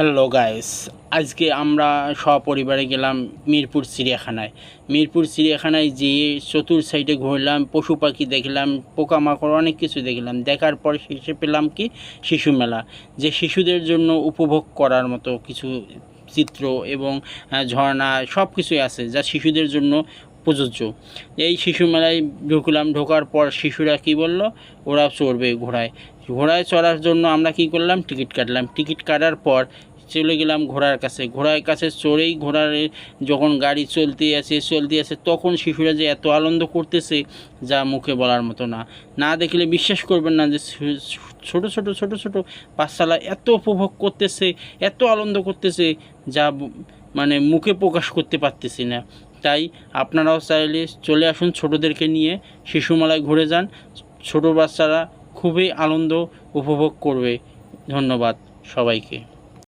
Hello guys আজকে আমরা সপরিবারে গেলাম মিরপুর চিড়িয়াখানায়। মিরপুর চিড়িয়াখানায় যেয়ে চতুর সাইডে ঘুরলাম, পশু পাখি দেখলাম, পোকামাকড় অনেক কিছু দেখলাম। দেখার পর শেষে পেলাম কি? শিশু মেলা, যে শিশুদের জন্য উপভোগ করার মতো কিছু চিত্র এবং ঝর্ণা সব কিছুই আছে যা শিশুদের জন্য প্রযোজ্য। এই শিশু মেলায় ঢুকলাম, ঢোকার পর শিশুরা কি বলল? ওরা চড়বে ঘোড়ায়। ঘোড়ায় চড়ার জন্য আমরা কি করলাম? টিকিট কাটলাম। টিকিট কাটার পর চলে গেলাম ঘোড়ার কাছে। ঘোড়ার কাছে চড়েই ঘোড়ার যখন গাড়ি চলতে আছে চলতে আছে তখন শিশুরা যে এত আনন্দ করতেছে যা মুখে বলার মতো না। না দেখলে বিশ্বাস করবেন না যে ছোট ছোট ছোট ছোট বাচ্চারা এত উপভোগ করতেছে, এত আনন্দ করতেছে যা মানে মুখে প্রকাশ করতে পারতেছি না। তাই আপনারাও চাইলে চলে আসুন ছোটদেরকে নিয়ে, শিশুমালায় ঘুরে যান। ছোট বাচ্চারা খুবই আনন্দ উপভোগ করবে। ধন্যবাদ সবাইকে।